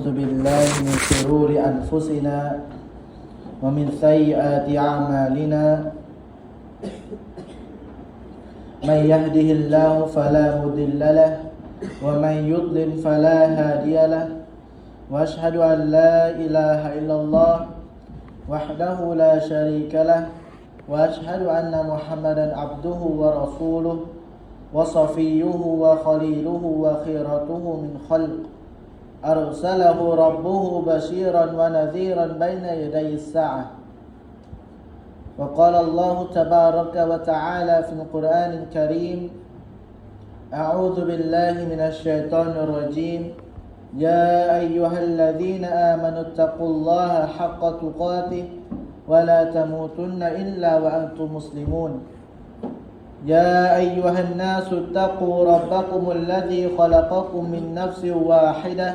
أعوذ بالله من شرور أنفسنا ومن سيئات أعمالنا. من يهده الله فلا مضل له ومن يضلل فلا هادي له. وأشهد أن لا إله إلا الله وحده لا شريك له. وأشهد أن محمدا عبده ورسوله وصفيه وخليله وخيرته من خلق أرسله ربه بشيرا ونذيرا بين يدي الساعة. وقال الله تبارك وتعالى في القرآن الكريم أعوذ بالله من الشيطان الرجيم. يا أيها الذين آمنوا اتقوا الله حق تقاته ولا تموتن إلا وأنتم مسلمون. يا أيها الناس اتقوا ربكم الذي خلقكم من نفس واحدة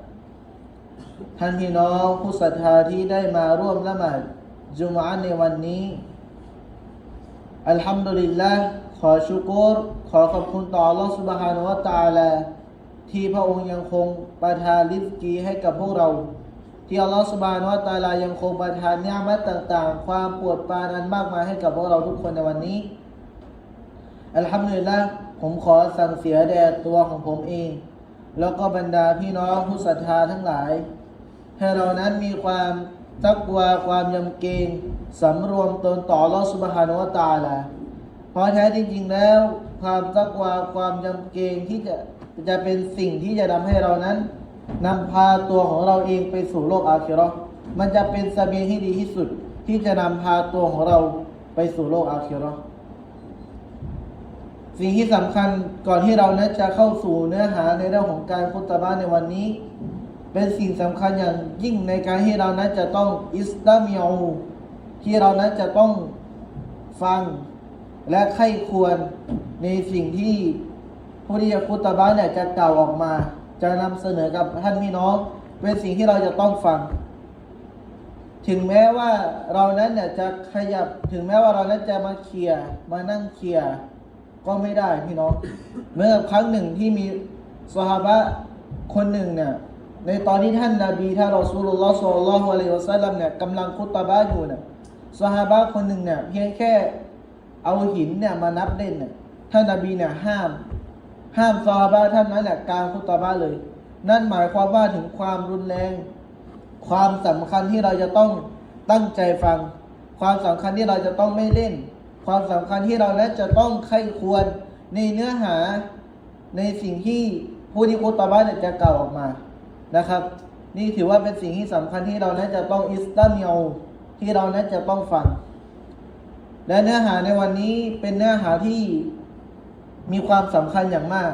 ท่านพี่น้องผู้ศรัทธาที่ได้มาร่วมละหมาดจุมอานในวันนี้อัลฮัมดุลิลละขอชุกรขอขอบคุณต่อลอสุบฮานวตาลาที่พระองค์ยังคงประทานลิฟกีให้กับพวกเรา ที่อัลลอฮฺสุบฮานวตาลายังคงประทานเนื้อมัดต่าง ๆ ความปวดปานอันมากมายให้กับพวกเราทุกคนในวันนี้อัลฮัมดุลิลละผมขอสั่งเสียแด่ตัวของผมเอง แล้วก็บรรดาพี่น้องผู้ศรัทธาทั้งหลาย ให้เรานั้นมีความตักวาความยำเกรงสำรวมตนต่อลอสุบฮานุวตาลาเพราะแท้จริง ๆ แล้ว ความตักวาความยำเกรงที่จะจะเป็นสิ่งที่จะทำให้เรานั้นนำพาตัวของเราเองไปสู่โลกอาคิราะห์มันจะเป็นเสบียงที่ดีที่สุด ที่จะนำพาตัวของเราไปสู่โลกอาคิราะห์สิ่งที่สำคัญก่อนที่เรานั้นจะเข้าสู่เนื้อหาในเรื่องของการพุทธบ้านในวันนี้ เป็นสิ่งสำคัญอย่างยิ่งในการที่เรานั้นจะต้องอิสลามิอูที่เรานั้นจะต้องฟังและไข้ควรในสิ่งที่ผู้ที่จะคุตบะเนี่ยจะกล่าวออกมา จะนำเสนอกับท่านพี่น้องเป็นสิ่งที่เราจะต้องฟัง ถึงแม้ว่าเรานั้นเนี่ยจะขยับถึงแม้ว่าเรานั้นจะมาเคลียร์มานั่งเคลียร์ก็ไม่ได้พี่น้อง เมื่อครั้งหนึ่งที่มีสหบะคนหนึ่งเนี่ย ในตอนที่ท่านนาบีท่านรอซูลุลลอฮ์ศ็อลลัลลอฮุอะลัยฮิวะซัลลัมเนี่ยกำลังคุตตาบะอยู่เนี่ยซอฮาบะคนหนึ่งเนี่ยเพียงแค่เอาหินเนี่ยมานับเล่นเนี่ยท่านนาบีเนี่ยห้าม ห้ามซอฮาบะท่านนั้นเนี่ยกลางคุตตาบะเลย นั่นหมายความว่าถึงความรุนแรง ความสำคัญที่เราจะต้องตั้งใจฟัง ความสำคัญที่เราจะต้องไม่เล่น ความสำคัญที่เรานั้นจะต้องใคร่ควรในเนื้อหาในสิ่งที่ผู้ที่คุตตาบะเนี่ยจะกล่าวออกมา นะครับ นี่ถือว่าเป็นสิ่งที่สำคัญที่เรานั้นจะต้องอิสตามิโอที่เรานั้นจะต้องฟัง และเนื้อหาในวันนี้เป็นเนื้อหาที่มีความสำคัญอย่างมาก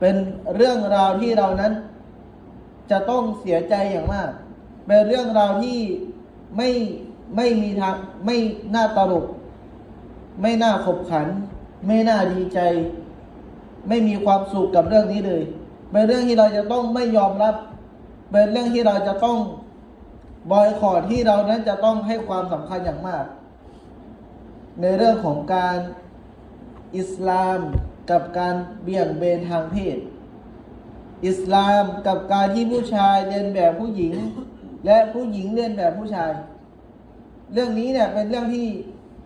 เป็นเรื่องราวที่เรานั้น จะต้องเสียใจอย่างมาก เป็นเรื่องราวที่ไม่ไม่มีทางไม่น่าตลก ไม่น่าขบขัน ไม่น่าดีใจ ไม่มีความสุขกับเรื่องนี้เลยเป็นเรื่องที่เราจะต้องไม่ยอมรับ เป็นเรื่องที่เราจะต้องบอยคอรดที่เรานั้นจะต้องให้ความสำคัญอย่างมาก ในเรื่องของการอิสลามกับการเบี่ยงเบนทางเพศ อิสลามกับการที่ผู้ชายเรียนแบบผู้หญิง และผู้หญิงเรียนแบบผู้ชาย เรื่องนี้เนี่ยเป็นเรื่องที่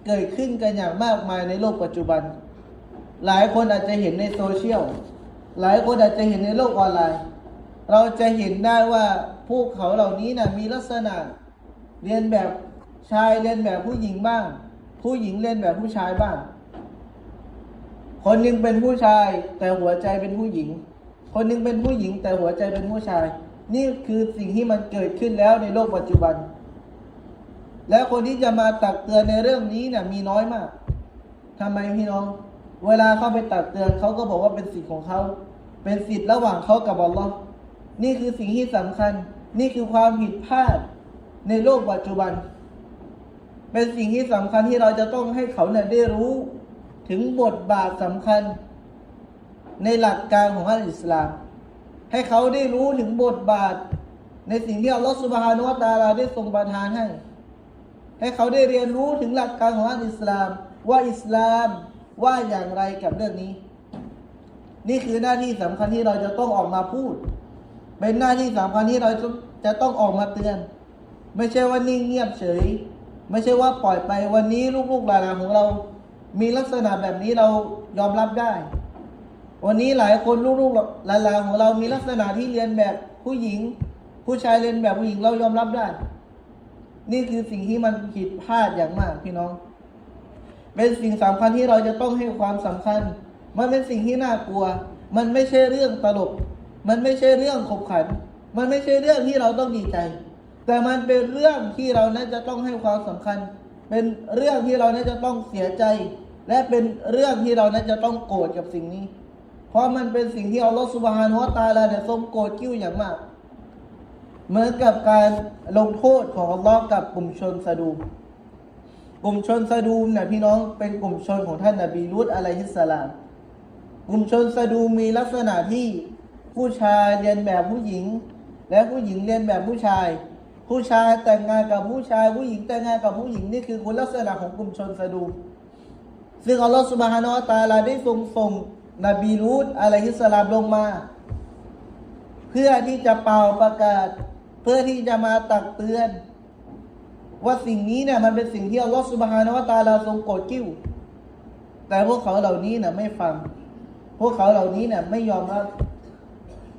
เกิดขึ้นกันอย่างมากมายในโลกปัจจุบัน หลายคนอาจจะเห็นในโซเชียลหลายคนอาจจะเห็นในโลกออนไลน์ เราจะเห็นได้ว่าพวกเขาเหล่านี้นะมีลักษณะเรียนแบบชายเรียนแบบผู้หญิงบ้าง ผู้หญิงเรียนแบบผู้ชายบ้าง คนหนึ่งเป็นผู้ชายแต่หัวใจเป็นผู้หญิง คนหนึ่งเป็นผู้หญิงแต่หัวใจเป็นผู้ชาย นี่คือสิ่งที่มันเกิดขึ้นแล้วในโลกปัจจุบัน และคนที่จะมาตักเตือนในเรื่องนี้เนี่ยมีน้อยมากทำไมพี่น้อง เวลาเขาไปตักเตือนเขาก็บอกว่าเป็นสิทธิ์ของเขา เป็นสิทธิ์ระหว่างเขากับอัลลอฮ์ นี่คือสิ่งที่สำคัญ นี่คือความผิดพลาดในโลกปัจจุบัน เป็นสิ่งที่สำคัญที่เราจะต้องให้เขาเนี่ยได้รู้ ถึงบทบาทสำคัญ ในหลักการของอัลอิสลาม ให้เขาได้รู้ถึงบทบาท ในสิ่งที่อัลลอฮฺสุบฮานุวะตาลาได้ทรงประทานให้ ให้เขาได้เรียนรู้ถึงหลักการของอัลอิสลาม ว่าอิสลามว่าอย่างไรกับเรื่องนี้ นี่คือหน้าที่สำคัญที่เราจะต้องออกมาพูด เป็นหน้าที่สำคัญที่เราจะต้องออกมาเตือน ไม่ใช่ว่านิ่งเงียบเฉย ไม่ใช่ว่าปล่อยไปวันนี้ลูกๆหลานๆของเรา มีลักษณะแบบนี้เรายอมรับได้ วันนี้หลายคนลูกๆหลานๆของเรามีลักษณะที่เรียนแบบผู้หญิง ผู้ชายเรียนแบบผู้หญิงเรายอมรับได้ นี่คือสิ่งที่มันผิดพลาดอย่างมากพี่น้อง เป็นสิ่งสำคัญที่เราจะต้องให้ความสำคัญ มันเป็นสิ่งที่น่ากลัว มันไม่ใช่เรื่องตลก มันไม่ใช่เรื่องขบขัน มันไม่ใช่เรื่องที่เราต้องดีใจ แต่มันเป็นเรื่องที่เราน่าจะต้องให้ความสำคัญ เป็นเรื่องที่เราน่าจะต้องเสียใจ และเป็นเรื่องที่เราน่าจะต้องโกรธกับสิ่งนี้ เพราะมันเป็นสิ่งที่อัลลอฮฺสุบฮานุวตาลาเนี่ยทรงโกรธกิ้วอย่างมาก เหมือนกับการลงโทษของอัลลอฮ์กับกลุ่มชนซาดูมกลุ่มชนซาดูมเนี่ยพี่น้องเป็นกลุ่มชนของท่านนบีลุตอะลัยฮิสสลาม กลุ่มชนซาดูมมีลักษณะที่ ผู้ชายเรียนแบบผู้หญิง และผู้หญิงเรียนแบบผู้ชาย ผู้ชายแต่งงานกับผู้ชาย ผู้หญิงแต่งงานกับผู้หญิงนี่คือคุณลักษณะของกลุ่มชนซาดูซึ่งอัลลอฮฺสุบฮานาอัลตาลาได้ทรงส่งนบีลูตอะลัยฮิสลามลงมา เพื่อที่จะเป่าประกาศ เพื่อที่จะมาตักเตือน ว่าสิ่งนี้เนี่ยมันเป็นสิ่งที่อัลลอฮฺสุบฮานาอัลตาลาทรงโกรธกิ้ว แต่พวกเขาเหล่านี้เนี่ยไม่ฟัง พวกเขาเหล่านี้เนี่ยไม่ยอมรับ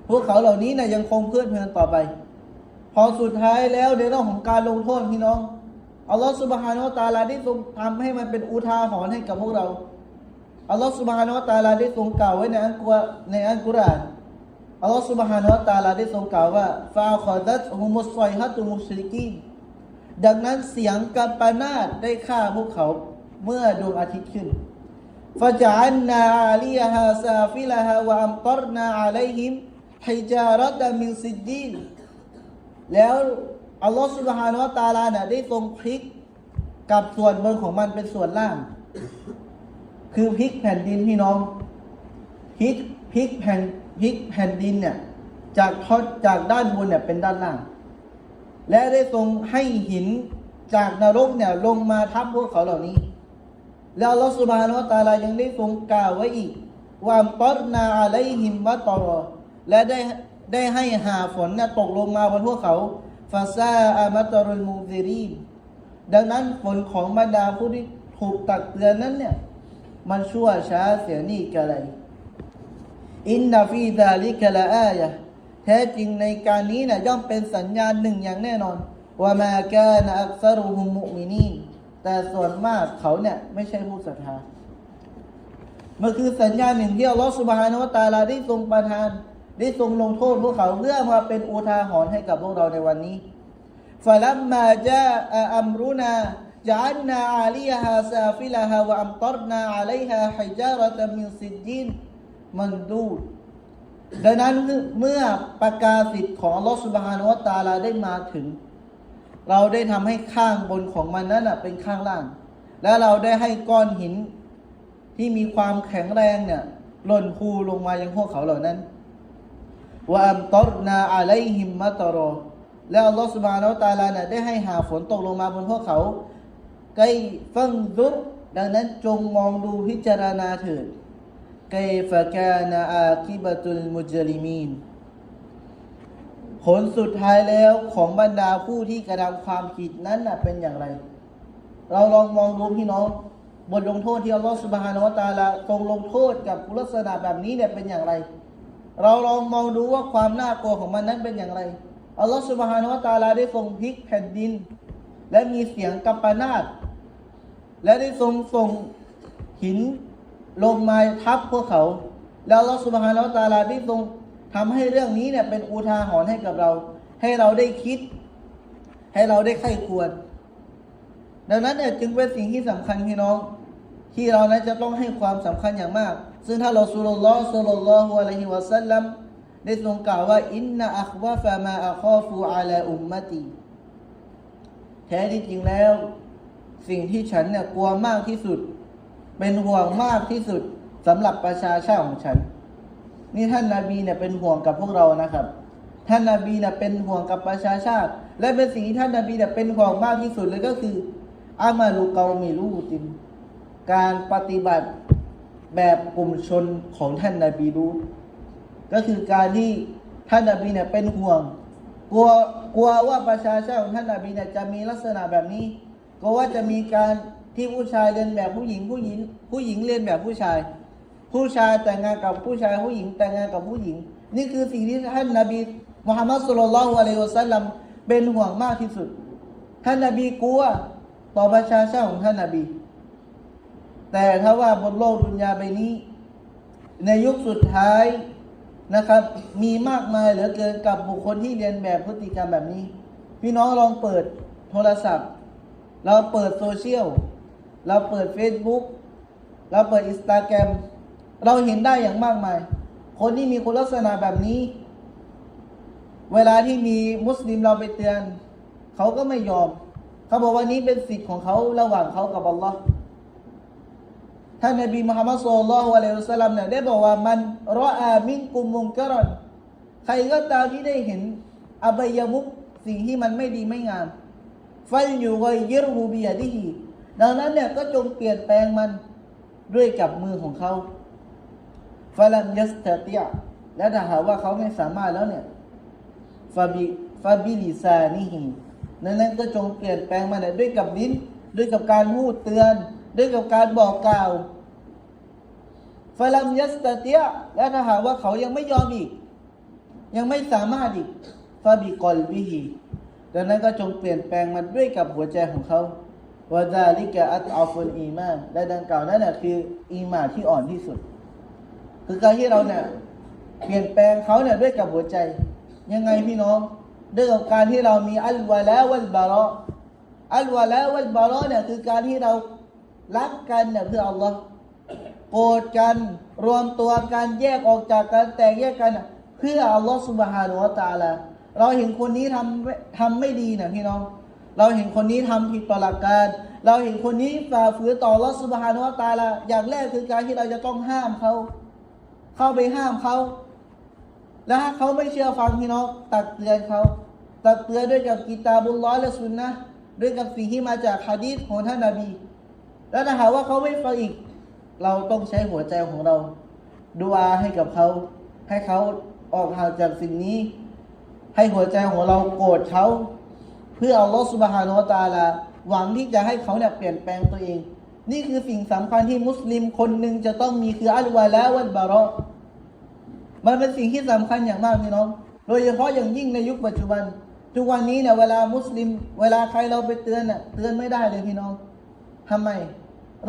พวกเขาเหล่านี้นี่ยยังคงเพื่อนเพลินต่อไป พอสุดท้ายแล้วในเรื่องของการลงโทษพี่น้องอัลลอฮฺสุบฮานาอัลตาลาได้ทรงทำให้มันเป็นอุทาหรณ์ให้กับพวกเราอัลลอฮฺสุบฮานาอัลตาลาได้ทรงกล่าวไว้ในอัลกุรในอัลกุรอานอัลลอฮฺสุบฮานาอัลตาลาได้ทรงกล่าวว่าฟาคอดัตฮุมุสไซฮัตุมุชริกีนดังนั้นเสียงกัมปนาตได้ฆ่าพวกเขาเมื่อดวงอาทิตย์ขึ้นฟะจั่งน้าอัลีฮะซาฟิลฮะวะอัมตรน้าอัลัยม์ ไฮจารตามินซิดดีนแล้วอัลลอฮฺสุบฮานาตาลาน่ะได้ทรงพลิกกับส่วนบนของมันเป็นส่วนล่าง คือพลิกแผ่นดินพี่น้องพลิกพลิกแผ่นพลิกแผ่นดินเนี่ยจากทอดจากด้านบนเนี่ยเป็นด้านล่าง และได้ทรงให้หินจากนรกเนี่ยลงมาทับพวกเขาเหล่านี้ แล้วลลอฮฺสุบฮานะตาลายังได้ทรงกล่าวไว้อีกว่าปอรนาอะไลหิมวะตอร และได้ได้ให้หาฝนนี่ยตกลงมาบนพวกเขาฟาซาอามัตรุลมูซิรีดังนั้นฝนของบรรดาผู้ที่ถูกตักเตือนนั้นเนี่ย มันชั่วช้าเสียนี่กะไรอินนาฟีดาลิกะละอายะแท้จริงในการนี้เนี่ยย่อมเป็นสัญญาณหนึ่งอย่างแน่นอนว่ามาแกนอักซรุฮุมมุมินีแต่ส่วนมากเขาเนี่ยไม่ใช่ผู้ศรัทธามันคือสัญญาณหนึ่งที่อัลลอฮฺสุบฮานาอัลตาลาได้ทรงประทาน ได้ทรงลงโทษพวกเขาเพื่อมาเป็นอุทาหรณ์ให้กับพวกเราในวันนี้ฟาลัมมาจาอัมรุนาจันนาอาลีฮาซาฟิลาฮาวะอัมตรนาอาลัยฮาฮิจาระตมินซิจจินมันดูดดังนั้นเมื่อประกาศสิทธิ์ของลอสุบฮานาอัลตาลาได้มาถึง เราได้ทำให้ข้างบนของมันนั้นเป็นข้างล่าง และเราได้ให้ก้อนหินที่มีความแข็งแรงเนี่ยหล่นคูลงมายังพวกเขาเหล่านั้น ว่าอัมตรนาอะไลฮิมมะตรอแล้วอัลลอฮฺสุบฮานาอัลตะอาลาเนี่ยได้ให้หาฝนตกลงมาบนพวกเขาไกฟังดุดังนั้นจงมองดูพิจารณาเถิดไกฟะกานาอาคิบะตุลมุจริมีนผลสุดท้ายแล้วของบรรดาผู้ที่กระทำความผิดนั้นน่ะเป็นอย่างไร เราลองมองดูพี่น้องบทลงโทษที่อัลลอฮฺสุบฮานาวะตะอาลาทรงลงโทษกับลักษณะแบบนี้เนี่ยเป็นอย่างไร เราลองมองดูว่าความน่ากลัวของมันนั้นเป็นอย่างไร อัลลอฮฺสุบฮานาวะตาลาได้ทรงพลิกแผ่นดิน และมีเสียงกัมปนาตและได้ทรงส่งหินลงมาทับพวกเขา แล้วอัลลอฮฺสุบฮานาอัลลอฮฺตาลาได้ทรงทำให้เรื่องนี้เนี่ยเป็นอุทาหรณ์ให้กับเรา ให้เราได้คิด ให้เราได้ไข้ควร ดังนั้นเนี่ยจึงเป็นสิ่งที่สำคัญพี่น้อง ที่เรานะจะต้องให้ความสำคัญอย่างมาก ซึ่งถ้าเราสุลลอฮ์สุลลัลลอฮุอะลัยฮิวะสัลลัมได้ทรงกล่าวว่าอินนะอัควาฟะมาอัคอฟูอาลาอุมมะตีแท้ที่จริงแล้ว สิ่งที่ฉันเนี่ยกลัวมากที่สุด เป็นห่วงมากที่สุดสำหรับประชาชาติของฉัน นี่ท่านนาบีเนี่ยเป็นห่วงกับพวกเรานะครับ ท่านนาบีเนี่ยเป็นห่วงกับประชาชาติ และเป็นสิ่งที่ท่านนาบีเนี่ยเป็นห่วงมากที่สุดเลยก็คืออามาลูเกามีลูตินการปฏิบัติ แบบกลุ่มชนของท่านนาบีรู้ก็คือการที่ท่านนาบีเนี่ยเป็นห่วง กลัวกลัวว่าประชาชาติของท่านนาบีเนี่ยจะมีลักษณะแบบนี้กลัวว่าจะมีการที่ผู้ชายเรียนแบบผู้หญิงผู้หญิง ผู้หญิงเรียนแบบผู้ชาย ผู้ชายแต่งงานกับผู้ชายผู้หญิงแต่งงานกับผู้หญิง นี่คือสิ่งที่ท่านนาบีมุฮัมมัดสุลลัลอฮุอะลัยฮิวะสัลลัมเป็นห่วงมากที่สุด ท่านนาบีกลัวต่อประชาชาติของท่านนาบี แต่ถ้าว่าบนโลกดุนยาใบนี้ ในยุคสุดท้ายนะครับ มีมากมายเหลือเกินกับบุคคลที่เรียนแบบพฤติกรรมแบบนี้ พี่น้องลองเปิดโทรศัพท์ เราเปิดโซเชียล เราเปิด Facebook เราเปิดอินสตาแกรมเราเห็นได้อย่างมากมาย คนที่มีคุณลักษณะแบบนี้ เวลาที่มีมุสลิมเราไปเตือน เขาก็ไม่ยอม เขาบอกว่านี้เป็นสิทธิ์ของเขาระหว่างเขากับอัลลอฮ์ ท่านนบีมุฮัมมัดสุลลัลฮุอะลัยฮิสลลัมเนี่ยได้บอกว่ามันรออามินกุมมุงกรอนใครก็ตามที่ได้เห็นอบายมุกสิ่งที่มันไม่ดีไม่งามฟัลอยู่ไวยิรฮูบียดิฮีดังนั้นเนี่ยก็จงเปลี่ยนแปลงมันด้วยกับมือของเขาฟาลัมยัสตติยและถ้าหากว่าเขาไม่สามารถแล้วเนี่ยฟาบิฟาบิลิซานิฮีนั้นนั้นก็จงเปลี่ยนแปลงมันด้วยกับลิ้น ด้วยกับการพูดเตือน ด้วยกับการบอกกล่าว ฟาลัมยัสตเติยและถ้าหากว่าเขายังไม่ยอมอีก ยังไม่สามารถอีกฟาบิกอลบิฮีดังนั้นก็จงเปลี่ยนแปลงมันด้วยกับหัวใจของเขาวะซาลิกะอัตอัฟุลอีมานและดังกล่าวนั่นแหละคืออีมานที่อ่อนที่สุด คือการที่เราเนี่ยเปลี่ยนแปลงเขาเนี่ยด้วยกับหัวใจ ยังไงพี่น้องด้วยกับการที่เรามีอัลวะแล้ววัลบาระอัลวะแล้ววัลบาระเนี่ยคือการที่เรารักกันเนี่ยเพื่ออัลลอฮ์ โกรธกันรวมตัวกันแยกออกจากกันแตกแยกกัน เพื่ออัลลอฮ์สุบฮานุวะตาลาเราเห็นคนนี้ทำทำไม่ดีนะพี่น้อง เราเห็นคนนี้ทำผิดต่อหลักการ เราเห็นคนนี้ฝ่าฝืนต่ออัลลอฮ์สุบฮานุวะตาลาอย่างแรกคือการที่เราจะต้องห้ามเขา เข้าไปห้ามเขา แล้วถ้าเขาไม่เชื่อฟังพี่น้องตักเตือนเขาตักเตือนด้วยกับกิตาบุลลอและสุนนะด้วยกับสิ่งที่มาจากฮะดีษของท่านนาบี แล้วถ้าหากว่าเขาไม่ฟังอีก เราต้องใช้หัวใจของเราดูอาให้กับเขา ให้เขาออกห่างจากสิ่งนี้ ให้หัวใจของเราโกรธเขาเพื่อเอาลอสุบฮานุตาลาหวังที่จะให้เขาเนี่ยเปลี่ยนแปลงตัวเอง นี่คือสิ่งสำคัญที่มุสลิมคนหนึ่งจะต้องมีคืออัลวาละวัลบาระมันเป็นสิ่งที่สำคัญอย่างมากพี่น้อง โดยเฉพาะอย่างยิ่งในยุคปัจจุบัน ทุกวันนี้เนี่ยเวลามุสลิม เวลาใครเราไปเตือนเนี่ยเตือนไม่ได้เลยพี่น้องทำไม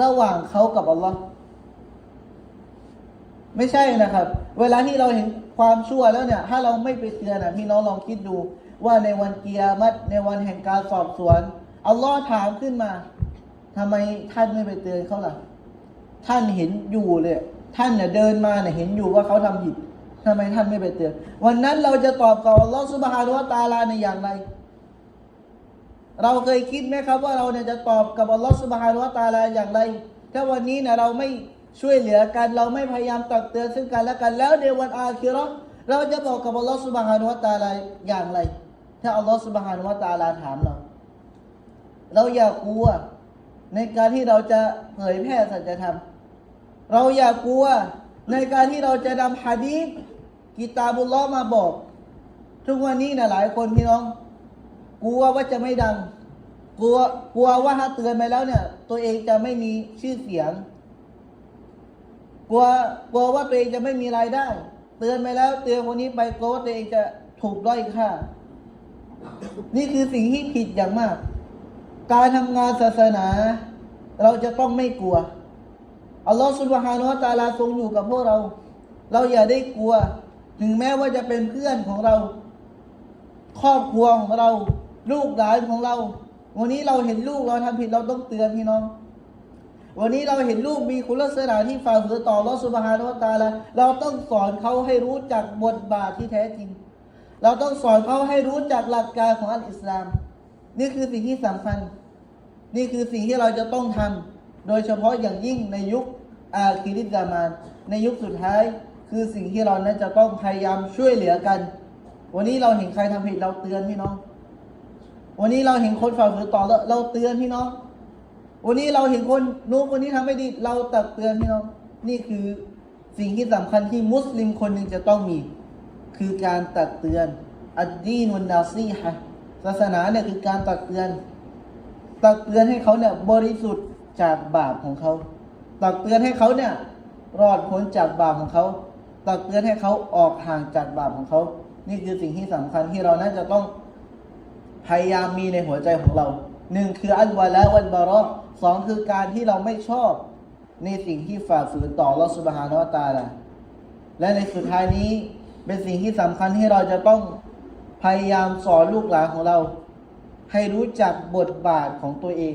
ระหว่างเขากับอัลลอฮ์ ไม่ใช่นะครับ เวลาที่เราเห็นความชั่วแล้วเนี่ย ถ้าเราไม่ไปเตือนอะพี่น้องลองคิดดู ว่าในวันเกียรติในวันแห่งการสอบสวนอัลลอฮ์ถามขึ้นมาทำไมท่านไม่ไปเตือนเขาล่ะ ท่านเห็นอยู่เลย ท่านเนี่ยเดินมาเนี่ยเห็นอยู่ว่าเขาทำผิดทำไมท่านไม่ไปเตือน วันนั้นเราจะตอบกับอัลลอฮ์สุบฮานุวะตาลาในอย่างไร เราเคยคิดไหมครับว่าเราเนี่ยจะตอบกับอัลลอฮ์สุบฮานุวะตาลาอย่างไร ถ้าวันนี้เนี่ยเราไม่ ช่วยเหลือกัน เราไม่พยายามตักเตือนซึ่งกันและกัน แล้วในวันอาคิราะห์เราจะบอกกับอัลลอฮ์สุบฮานุวะตะอาลาอย่างไร ถ้าอัลลอฮ์สุบฮานุวะตาลาถามเรา เราอย่ากลัวในการที่เราจะเผยแพร่สัจธรรม เราอย่ากลัวในการที่เราจะนำฮะดีษกิตาบุลลอมาบอก ทุกวันนี้นะหลายคนพี่น้อง กลัวว่าจะไม่ดัง กลัวกลัวว่าถ้าเตือนไปแล้วเนี่ย ตัวเองจะไม่มีชื่อเสียง กลัวกลัวว่าตัวเองจะไม่มีรายได้ เตือนไปแล้ว เตือนคนนี้ไปกลัวว่าตัวเองจะถูกด้อยค่า นี่คือสิ่งที่ผิดอย่างมาก การทำงานศาสนา เราจะต้องไม่กลัวอัลลอฮฺสุบฮานุวะตาลาทรงอยู่กับพวกเรา เราอย่าได้กลัว ถึงแม้ว่าจะเป็นเพื่อนของเรา ครอบครัวของเรา ลูกหลานของเรา วันนี้เราเห็นลูกเราทำผิดเราต้องเตือนพี่น้อง วันนี้เราเห็นลูกมีคุณลักษณะที่ฝ่าฝืนต่ออัลลอฮฺสุบฮานุตะอาลาเราต้องสอนเขาให้รู้จักบทบาทที่แท้จริง เราต้องสอนเขาให้รู้จักหลักการของอัลอิสลาม นี่คือสิ่งที่สำคัญ นี่คือสิ่งที่เราจะต้องทำโดยเฉพาะอย่างยิ่งในยุคอาคิริกามานในยุคสุดท้าย คือสิ่งที่เรานั้นจะต้องพยายามช่วยเหลือกัน วันนี้เราเห็นใครทำผิดเราเตือนพี่น้อง วันนี้เราเห็นคนฝ่าฝืนต่อเราเราเตือนพี่น้อง วันนี้เราเห็นคนนู้นคนนี้ทำไม่ดี เราตักเตือนพี่น้องนี่คือสิ่งที่สำคัญที่มุสลิมคนหนึ่งจะต้องมี คือการตักเตือนอัดดีนุนนาซีฮะศาสนาเนี่ยคือการตักเตือน ตักเตือนให้เขาเนี่ยบริสุทธิ์จากบาปของเขาตักเตือนให้เขาเนี่ยรอดพ้นจากบาปของเขาตักเตือนให้เขาออกห่างจากบาปของเขา นี่คือสิ่งที่สำคัญที่เราน่าจะต้องพยายามมีในหัวใจของเรา หนึ่งคืออัลวาละวันบารอสองคือการที่เราไม่ชอบ ในสิ่งที่ฝ่าฝืนต่อลอสุบฮานวตาลาและในสุดท้ายนี้เป็นสิ่งที่สำคัญที่เราจะต้องพยายามสอนลูกหลานของเรา ให้รู้จักบทบาทของตัวเอง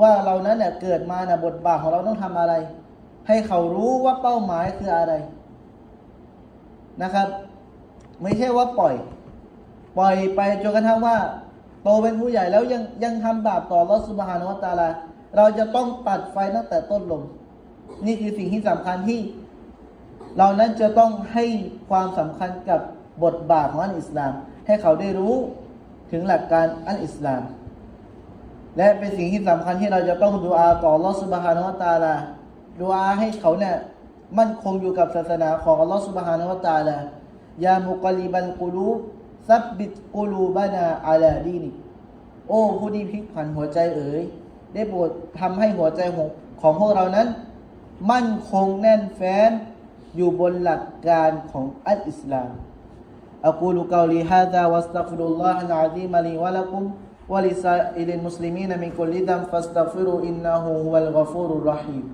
ว่าเรานั้นเนี่ยเกิดมาเนี่ยบทบาทของเราต้องทำอะไร ให้เขารู้ว่าเป้าหมายคืออะไรนะครับ ไม่ใช่ว่าปล่อย ปล่อยไปจนกระทั่งว่า ตเป็นผู้ใหญ่แล้วยังยังทำบาปต่อรอสุบฮานวตาลา เราจะต้องตัดไฟตั้งแต่ต้นลม นี่คือสิ่งที่สำคัญที่ เรานั้นจะต้องให้ความสำคัญกับบทบาทของอันอิสลาม ให้เขาได้รู้ถึงหลักการอันอิสลาม และเป็นสิ่งที่สำคัญที่เราจะต้องดูอาต่อลอสุบฮานาวะตาลาดูอาให้เขาเนี่ยมั่นคงอยู่กับศาสนาของอัลลอฮฺสุบฮานาวะตาลายามุกลิบันกุลูซับบิตกุลูบานาอาลาดีนิ โอ้ผู้ที่พลิกผันหัวใจเอ๋ยได้โปรดทำให้หัวใจของพวกเรานั้น มั่นคงแน่นแฟ้นอยู่บนหลักการของอัลอิสลามอักูลุกาลีฮาดาวัสตักฟิรุลลอฮ์อัลอาซีมาลีวะลักุมวะลิซาอิลิมุสลิมีนมินคุลิดัมฟัสตักฟิรุอินนะฮูวัลกฟูรุรรหีม